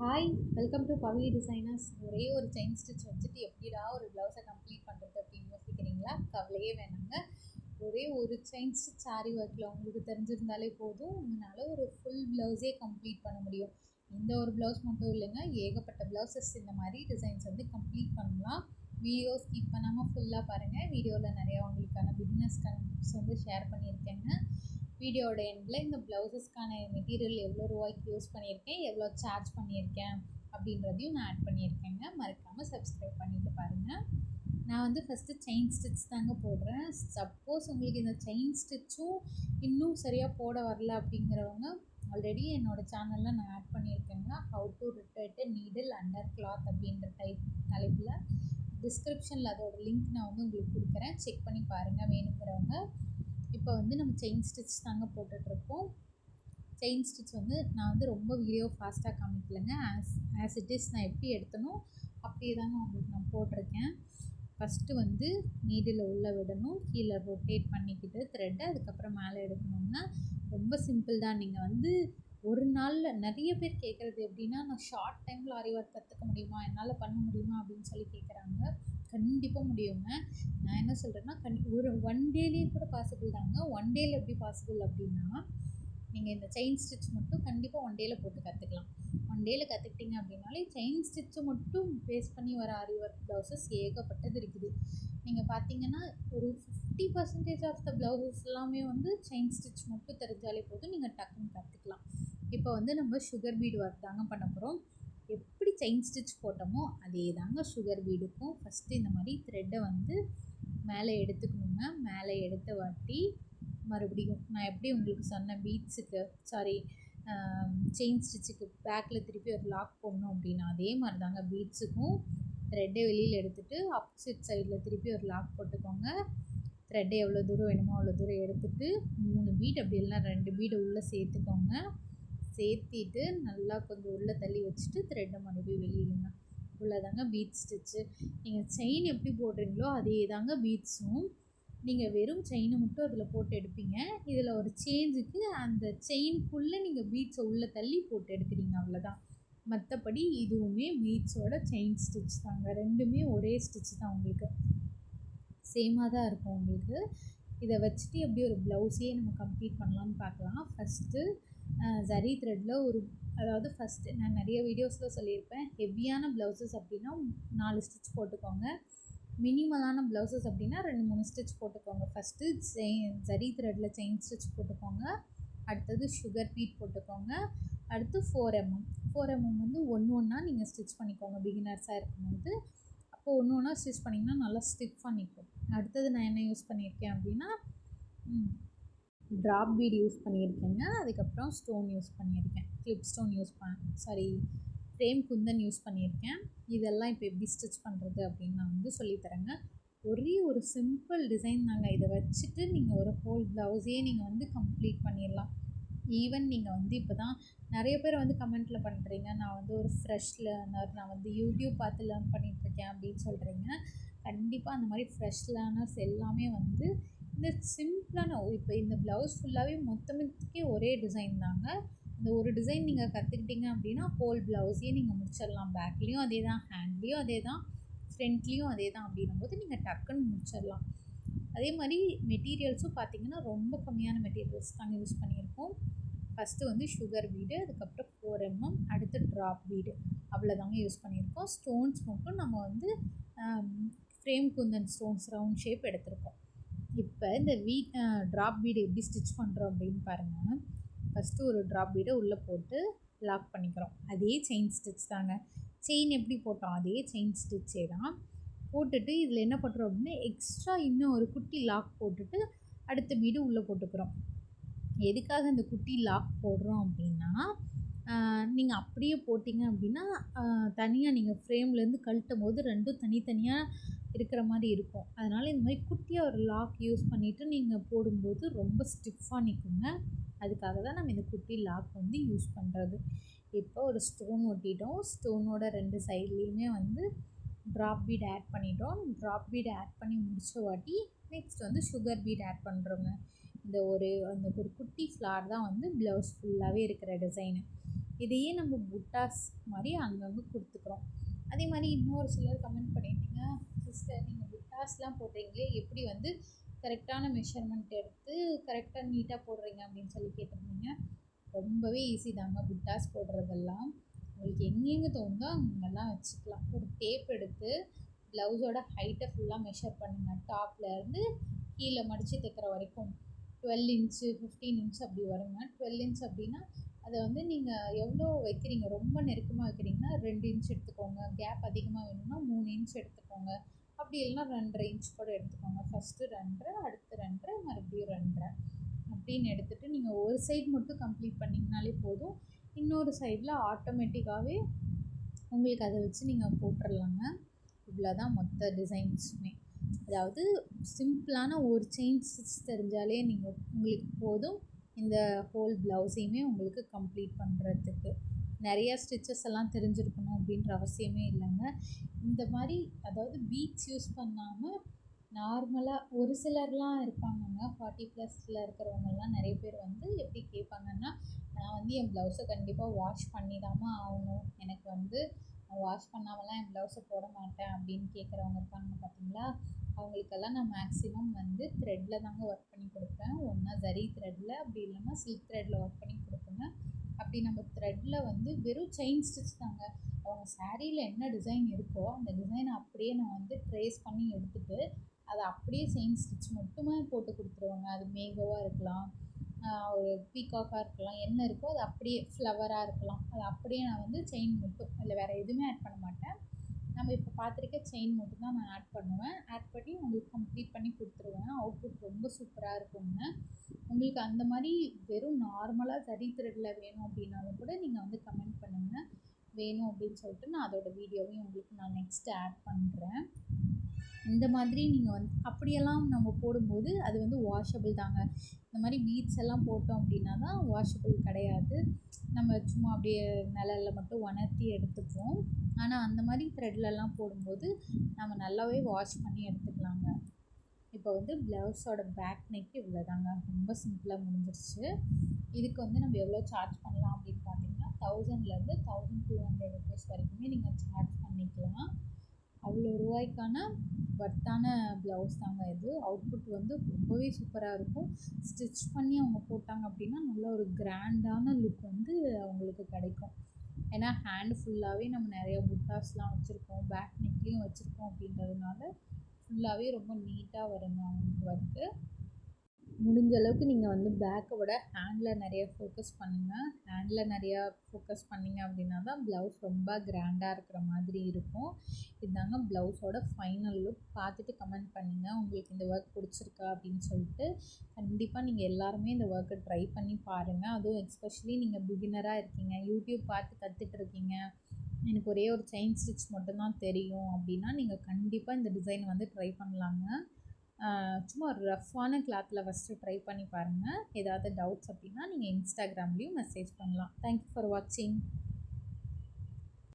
Hi welcome to Pavi designers ஒரே ஒரு chain stitch வச்சுட்டு எப்படிடா ஒரு ப்ளவுஸை கம்ப்ளீட் பண்ணுறது அப்படின்னு யோசிக்கிறீங்களா? கவலையே வேணாங்க. ஒரே ஒரு செயின் ஸ்டிச் சாரி ஒர்க்கில் உங்களுக்கு தெரிஞ்சிருந்தாலே போதும். உங்களால் ஒரு ஃபுல் ப்ளவுஸே கம்ப்ளீட் பண்ண முடியும். இந்த ஒரு ப்ளவுஸ் மட்டும் இல்லைங்க ஏகப்பட்ட ப்ளவுசஸ் இந்த மாதிரி டிசைன்ஸ் வந்து கம்ப்ளீட் பண்ணலாம். வீடியோ ஸ்கிப் பண்ணாமல் ஃபுல்லாக பாருங்கள் வீடியோவில் நிறையா உங்களுக்கான பிஸ்னஸ் கன்ஸ் வந்து ஷேர் பண்ணியிருக்கேங்க. வீடியோட எண்டில் இந்த ப்ளவுஸஸ்க்கான மெட்டீரியல் எவ்வளோ ரூபாய்க்கு யூஸ் பண்ணியிருக்கேன் எவ்வளோ சார்ஜ் பண்ணியிருக்கேன் அப்படின்றதையும் நான் ஆட் பண்ணியிருக்கேங்க. மறக்காமல் சப்ஸ்கிரைப் பண்ணிவிட்டு பாருங்கள் நான் வந்து ஃபஸ்ட்டு செயின் ஸ்டிச் தாங்க போடுறேன். சப்போஸ் உங்களுக்கு இந்த செயின் ஸ்டிச்சும் இன்னும் சரியாக போட வரல அப்படிங்கிறவங்க ஆல்ரெடி என்னோடய சேனலில் நான் add பண்ணியிருக்கேங்க. How to retard needle under cloth அப்படின்ற டைப் தலைப்பில் டிஸ்கிரிப்ஷனில் அதோட லிங்க் நான் வந்து உங்களுக்கு கொடுக்குறேன். செக் பண்ணி பாருங்கள் வேணுங்கிறவங்க. இப்போ வந்து நம்ம செயின் ஸ்டிச் தாங்க போட்டுட்ருக்கோம். செயின் ஸ்டிச் வந்து நான் வந்து ரொம்ப வீடியோ ஃபாஸ்ட்டாக காமிக்கலைங்க. ஆஸ் ஆஸ் இட் இஸ் நான் எப்படி எடுத்தனோ அப்படியே தாங்க உங்களுக்கு நான் போட்டிருக்கேன். ஃபஸ்ட்டு வந்து நீடில் உள்ளே விடணும். கீழே ரொட்டேட் பண்ணிக்கிட்டு த்ரெட்டை அதுக்கப்புறம் மேலே எடுக்கணும்னா ரொம்ப சிம்பிள் தான். நீங்கள் வந்து ஒரு நாளில் நிறைய பேர் கேட்குறது எப்படின்னா நான் ஷார்ட் டைமில் ஆரி ஒர்க் கற்றுக்க முடியுமா? என்னால் பண்ண முடியுமா? அப்படின்னு சொல்லி கேட்குறாங்க கண்டிப்பாக முடியுங்க. நான் என்ன சொல்கிறேன்னா கண் ஒரு ஒன் டேலேயே கூட பாசிபிள் தாங்க. ஒன் டேயில் எப்படி பாசிபிள் அப்படின்னா நீங்கள் இந்த செயின் ஸ்டிச் மட்டும் கண்டிப்பாக ஒன் டேயில் போட்டு கற்றுக்கலாம் ஒன் டேயில் கற்றுக்கிட்டீங்க அப்படின்னாலே செயின் ஸ்டிச்சை மட்டும் பேஸ் பண்ணி வர ஆரி ஒர்க் ப்ளவுசஸ் ஏகப்பட்டது இருக்குது. நீங்கள் பார்த்தீங்கன்னா ஒரு fifty percentage of the blouses எல்லாமே வந்து செயின் ஸ்டிச் மட்டும் தெரிஞ்சாலே போதும். நீங்கள் டக்குன்னு கற்றுக்கலாம் இப்போ வந்து நம்ம சுகர் பீடு ஒர்க் தாங்க பண்ண போகிறோம் எப்படி செயின் ஸ்டிச் போட்டோமோ அதே தாங்க சுகர் வீடுக்கும் ஃபஸ்ட்டு இந்த மாதிரி த்ரெட்டை வந்து மேலே எடுத்துக்கணுங்க மேலே எடுத்த வாட்டி மறுபடியும் நான் எப்படி உங்களுக்கு சொன்ன பீட்ஸுக்கு சாரி செயின் ஸ்டிச்சுக்கு பேக்கில் திருப்பி ஒரு லாக் போடணும் அப்படின்னா அதே மாதிரி தாங்க பீட்ஸுக்கும் த்ரெட்டை வெளியில் எடுத்துகிட்டு ஆப்போசிட் சைடில் திருப்பி ஒரு லாக் போட்டுக்கோங்க. த்ரெட்டை எவ்வளோ தூரம் வேணுமோ அவ்வளோ தூரம் எடுத்துகிட்டு மூணு பீட் அப்படி இல்லைன்னா ரெண்டு பீடை உள்ளே சேர்த்துக்கோங்க. சேர்த்திட்டு நல்லா கொஞ்சம் உள்ளே தள்ளி வச்சுட்டு த்ரெட்டை மறுபடியும் வெளியிடுங்க. உள்ளதாங்க பீட் ஸ்டிச்சு நீங்கள் செயின் எப்படி போடுறீங்களோ அதே தாங்க பீட்ஸும் நீங்கள் வெறும் செயினை மட்டும் அதில் போட்டு எடுப்பீங்க. இதில் ஒரு சேஞ்சுக்கு அந்த செயின்குள்ளே நீங்கள் பீட்ஸை உள்ளே தள்ளி போட்டு எடுக்கிறீங்க அவ்வளோதான் மற்றபடி இதுவுமே பீட்ஸோட செயின் ஸ்டிச் தாங்க. ரெண்டுமே ஒரே ஸ்டிச் தான் உங்களுக்கு. சேமாக தான் இருக்கும் உங்களுக்கு. இதை வச்சுட்டு எப்படி ஒரு ப்ளவுஸே நம்ம கம்ப்ளீட் பண்ணலான்னு பார்க்கலாம். ஃபஸ்ட்டு ஜரி த்ரெட்டில் ஒரு அதாவது ஃபஸ்ட்டு நான் நிறைய வீடியோஸில் சொல்லியிருப்பேன். ஹெவியான ப்ளவுசஸ் அப்படின்னா நாலு ஸ்டிச் போட்டுக்கோங்க. மினிமலான ப்ளவுசஸ் அப்படின்னா ரெண்டு மூணு ஸ்டிச் போட்டுக்கோங்க. ஃபஸ்ட்டு செயின் ஜரி த்ரெட்டில் செயின் ஸ்டிச் போட்டுக்கோங்க. அடுத்தது சுகர் பீட் போட்டுக்கோங்க. அடுத்து ஃபோர் எம்எம் ஃபோர் எம்எம் வந்து ஒன்று ஒன்றா நீங்கள் ஸ்டிச் பண்ணிக்கோங்க. பிகினர்ஸாக இருக்கும்போது. அப்போ ஒன்று ஒன்றா ஸ்டிச் பண்ணிங்கன்னா நல்லா ஸ்டிஃபாக நிற்கும் அடுத்தது நான் என்ன யூஸ் பண்ணியிருக்கேன் அப்படின்னா ட்ராப் பீட் யூஸ் பண்ணியிருக்கேங்க. அதுக்கப்புறம் ஸ்டோன் யூஸ் பண்ணியிருக்கேன். கிளிப் ஸ்டோன் யூஸ் பண்ண சாரி ஃப்ரேம் குந்தன் யூஸ் பண்ணியிருக்கேன். இதெல்லாம் இப்போ எப்படி ஸ்டிச் பண்ணுறது அப்படின்னு நான் வந்து சொல்லித்தரேங்க ஒரே ஒரு சிம்பிள் டிசைன் தாங்க. இதை வச்சுட்டு நீங்கள் ஒரு ஹோல் ப்ளவுஸையே நீங்கள் வந்து கம்ப்ளீட் பண்ணிடலாம். ஈவன் நீங்கள் வந்து இப்போ தான் நிறைய பேர் வந்து கமெண்ட்டில் பண்ணுறீங்க நான் வந்து ஒரு ஃப்ரெஷ் லேர்னர் நான் வந்து யூடியூப் பார்த்து லேர்ன் பண்ணிகிட்ருக்கேன் அப்படின்னு சொல்கிறீங்க கண்டிப்பாக அந்த மாதிரி ஃப்ரெஷ் லேர்னர்ஸ் எல்லாமே வந்து இந்த சிம்பிளான இப்போ இந்த ப்ளவுஸ் ஃபுல்லாகவே மொத்தமத்துக்கே ஒரே டிசைன் தாங்க. இந்த ஒரு டிசைன் நீங்கள் கற்றுக்கிட்டீங்க அப்படின்னா ஹோல் ப்ளவுஸையே நீங்கள் முடிச்சிடலாம். பேக்லேயும் அதே தான் ஹேண்ட்லேயும் அதே தான் ஃப்ரண்ட்லேயும் அதே தான் அப்படின்னும் போது நீங்கள் டக்குன்னு முடிச்சிடலாம். அதே மாதிரி மெட்டீரியல்ஸும் பார்த்திங்கன்னா ரொம்ப கம்மியான மெட்டீரியல்ஸ் தாங்க யூஸ் பண்ணியிருக்கோம். ஃபஸ்ட்டு வந்து சுகர் வீடு அதுக்கப்புறம் ஃபோர் எம்எம் அடுத்து ட்ராப் வீடு அவ்வளோதாங்க யூஸ் பண்ணியிருக்கோம். ஸ்டோன்ஸ் மட்டும் நம்ம வந்து frame kundan stones round shape எடுத்திருக்கோம். இப்போ இந்த வீ ட்ராப் பீடு எப்படி ஸ்டிச் பண்ணுறோம் அப்படின்னு பாருங்கள் ஃபஸ்ட்டு ஒரு ட்ராப் பீடை உள்ளே போட்டு லாக் பண்ணிக்கிறோம். அதே செயின் ஸ்டிச் தாங்க. செயின் எப்படி போட்டோம்? அதே செயின் ஸ்டிச்சே தான் போட்டுட்டு இதில் என்ன பண்ணுறோம் அப்படின்னா எக்ஸ்ட்ரா இன்னும் ஒரு குட்டி லாக் போட்டுட்டு அடுத்த பீடு உள்ளே போட்டுக்கிறோம். எதுக்காக இந்த குட்டி லாக் போடுறோம் அப்படின்னா நீங்கள் அப்படியே போட்டிங்க அப்படின்னா தனியாக நீங்கள் ஃப்ரேம்லேருந்து கழட்டும் போது ரெண்டும் தனித்தனியாக இருக்கிற மாதிரி இருக்கும். அதனால் இந்த மாதிரி குட்டியாக ஒரு லாக் யூஸ் பண்ணிவிட்டு நீங்கள் போடும்போது ரொம்ப ஸ்டிஃபாக நிற்குங்க அதுக்காக தான் நம்ம இந்த குட்டி லாக் வந்து யூஸ் பண்ணுறது இப்போ ஒரு ஸ்டோன் ஒட்டிட்டோம். ஸ்டோனோட ரெண்டு சைட்லேயுமே வந்து ட்ராப் பீட் ஆட் பண்ணிட்டோம். ட்ராப் பீட் ஆட் பண்ணி முடித்த வாட்டி நெக்ஸ்ட் வந்து சுகர் பீட் ஆட் பண்ணுறோங்க இந்த ஒரு அந்த ஒரு குட்டி ஃப்ளார் தான் வந்து ப்ளவுஸ் ஃபுல்லாகவே இருக்கிற டிசைனு இதையே நம்ம புட்டாஸ் மாதிரி அங்கங்கே கொடுத்துக்குறோம். அதே மாதிரி இன்னொரு சிலர் கமெண்ட் பண்ணி சிஸ்டர் நீங்கள் புட்டாஸ்லாம் போடுறீங்களே எப்படி வந்து கரெக்டான மெஷர்மெண்ட் எடுத்து கரெக்டாக நீட்டாக போடுறீங்க அப்படின்னு சொல்லி கேட்டிருந்தீங்க. ரொம்பவே ஈஸி தாங்க புட்டாஸ் போடுறதெல்லாம். உங்களுக்கு எங்கெங்கே தோணுதோ அங்கெல்லாம் வச்சுக்கலாம். ஒரு டேப் எடுத்து ப்ளவுஸோட ஹைட்டை ஃபுல்லாக மெஷர் பண்ணுங்கள் டாப்லேருந்து கீழே மடித்து தைக்கிற வரைக்கும். டுவெல் இன்ச்சு ஃபிஃப்டீன் இன்ச் அப்படி வருங்க. டுவெல் இன்ச் அப்படின்னா அதை வந்து நீங்கள் எவ்வளோ வைக்கிறீங்க? ரொம்ப நெருக்கமாக வைக்கிறீங்கன்னா ரெண்டு இன்ச் எடுத்துக்கோங்க. கேப் அதிகமாக வேணும்னா மூணு இன்ச் எடுத்துக்கோங்க. அப்படி இல்லைன்னா ரெண்டரை இன்ச் கூட எடுத்துக்கோங்க. ஃபஸ்ட்டு ரெண்டரை அடுத்து ரெண்டரை மறுபடியும் ரெண்டரை அப்படின்னு எடுத்துகிட்டு நீங்கள் ஒரு சைடு மட்டும் கம்ப்ளீட் பண்ணிங்கனாலே போதும். இன்னொரு சைடில் ஆட்டோமேட்டிக்காகவே உங்களுக்கு அதை வச்சு நீங்கள் போட்டுடலாங்க இவ்வளோ தான் மொத்த டிசைன்ஸுமே அதாவது சிம்பிளான ஒரு செயின் ஸ்டிச் தெரிஞ்சாலே நீங்கள் உங்களுக்கு போதும். இந்த ஹோல் ப்ளவுஸையுமே உங்களுக்கு கம்ப்ளீட் பண்ணுறதுக்கு நிறையா ஸ்டிச்சஸ் எல்லாம் தெரிஞ்சிருக்கணும் அப்படின்ற அவசியமே இல்லைங்க. இந்த மாதிரி அதாவது பீட்ஸ் யூஸ் பண்ணாமல் நார்மலாக ஒரு சிலர்லாம் இருப்பாங்கங்க. ஃபார்ட்டி ப்ளஸில் இருக்கிறவங்கலாம் நிறைய பேர் வந்து எப்படி கேட்பாங்கன்னா நான் வந்து என் ப்ளவுஸை கண்டிப்பாக வாஷ் பண்ணி தாம்மா ஆகணும். எனக்கு வந்து வாஷ் பண்ணாமலாம் என் ப்ளவுஸை போட மாட்டேன் அப்படின்னு கேட்குறவங்க இருக்காங்க பார்த்தீங்களா? அவங்களுக்கெல்லாம் நான் மேக்ஸிமம் வந்து த்ரெட்டில் தாங்க ஒர்க் பண்ணி கொடுப்பேன். ஒன்றா ஜரி த்ரெட்டில் அப்படி இல்லைன்னா சில்க் த்ரெட்டில் ஒர்க் பண்ணி கொடுப்பேங்க. அப்படி நம்ம த்ரெட்டில் வந்து வெறும் செயின் ஸ்டிச் தாங்க. அவங்க சாரியில் என்ன டிசைன் இருக்கோ அந்த டிசைனை அப்படியே நான் வந்து ட்ரேஸ் பண்ணி எடுத்துகிட்டு அதை அப்படியே செயின் ஸ்டிச் மட்டுமே போட்டு கொடுத்துருவாங்க. அது மேகோவாக இருக்கலாம் ஒரு பீகாக்காக இருக்கலாம் என்ன இருக்கோ அது அப்படியே ஃப்ளவராக இருக்கலாம். அது அப்படியே நான் வந்து செயின் மட்டும் இல்லை வேறு எதுவுமே ஆட் பண்ண மாட்டேன். நம்ம இப்போ பார்த்துருக்க செயின் மட்டும் தான் நான் ஆட் பண்ணுவேன். ஆட் பண்ணி உங்களுக்கு கம்ப்ளீட் பண்ணி கொடுத்துருவேன். அவுட்புட் ரொம்ப சூப்பராக இருக்குங்க உங்களுக்கு அந்த மாதிரி வெறும் நார்மலாக சரி த்ரெட்டில் வேணும் அப்படின்னாலும் கூட நீங்கள் வந்து கமெண்ட் பண்ணுங்கள் வேணும் அப்படின்னு சொல்லிட்டு நான் அதோட வீடியோவையும் உங்களுக்கு நான் நெக்ஸ்ட்டு ஆட் பண்ணுறேன் இந்த மாதிரி நீங்கள் வந்து அப்படியெல்லாம் நம்ம போடும்போது அது வந்து வாஷபிள் தாங்க. இந்த மாதிரி பீட்ஸ் எல்லாம் போட்டோம் அப்படின்னா தான் வாஷபிள் கிடையாது. நம்ம சும்மா அப்படியே நிழலில் மட்டும் உணர்த்தி எடுத்துப்போம். ஆனால் அந்த மாதிரி த்ரெட்லலாம் போடும்போது நம்ம நல்லாவே வாஷ் பண்ணி எடுத்துக்கலாங்க. இப்போ வந்து ப்ளவுஸோட பேக் நெக் இவ்வளோ தாங்க ரொம்ப சிம்பிளாக முடிஞ்சிருச்சு. இதுக்கு வந்து நம்ம எவ்வளோ சார்ஜ் பண்ணலாம் அப்படின்னு பார்த்தீங்கன்னா தௌசண்ட்லேருந்து தௌசண்ட் டூ ஹண்ட்ரட் ருபீஸ் வரைக்குமே நீங்கள் சார்ஜ் பண்ணிக்கலாம். அவ்வளோ ரூபாய்க்கான வர்த்தான ப்ளவுஸ் தாங்க இது. அவுட்புட் வந்து ரொம்பவே சூப்பராக இருக்கும். ஸ்டிச் பண்ணி அவங்க போட்டாங்க அப்படின்னா நல்ல ஒரு கிராண்டான லுக் வந்து அவங்களுக்கு கிடைக்கும். ஏன்னா ஹேண்ட் ஃபுல்லாகவே நம்ம நிறைய புட்டாஸ்லாம் வச்சுருக்கோம் பேக் நெக்லேயும் வச்சுருக்கோம் அப்படின்றதுனால ஃபுல்லாகவே ரொம்ப நீட்டாக வருங்க அவங்களுக்கு ஒர்க்கு முடிஞ்ச அளவுக்கு நீங்கள் வந்து பேக்கை விட ஹேண்டில் நிறைய ஃபோக்கஸ் பண்ணுங்கள் ஹேண்டில் நிறையா ஃபோக்கஸ் பண்ணிங்க அப்படின்னா தான் ப்ளவுஸ் ரொம்ப கிராண்டாக இருக்கிற மாதிரி இருக்கும். இதுதாங்க ப்ளவுஸோட ஃபைனல் லுக் பார்த்துட்டு கமெண்ட் பண்ணுங்கள் உங்களுக்கு இந்த ஒர்க் பிடிச்சிருக்கா அப்படின்னு சொல்லிட்டு கண்டிப்பாக நீங்கள் எல்லாருமே இந்த ஒர்க்கை ட்ரை பண்ணி பாருங்கள் அதுவும் எஸ்பெஷலி நீங்கள் பிகினராக இருக்கீங்க. யூடியூப் பார்த்து கற்றுட்டு இருக்கீங்க. எனக்கு ஒரே ஒரு செயின் ஸ்டிச் மட்டும்தான் தெரியும் அப்படின்னா நீங்கள் கண்டிப்பாக இந்த டிசைன் வந்து ட்ரை பண்ணலாங்க. சும்மா ஒரு ரஃப்பான கிளாத்தில் ஃபஸ்ட்டு ட்ரை பண்ணி பாருங்கள் ஏதாவது டவுட்ஸ் அப்படின்னா நீங்கள் இன்ஸ்டாகிராம்லேயும் மெசேஜ் பண்ணலாம். தேங்க்யூ ஃபார் வாட்சிங்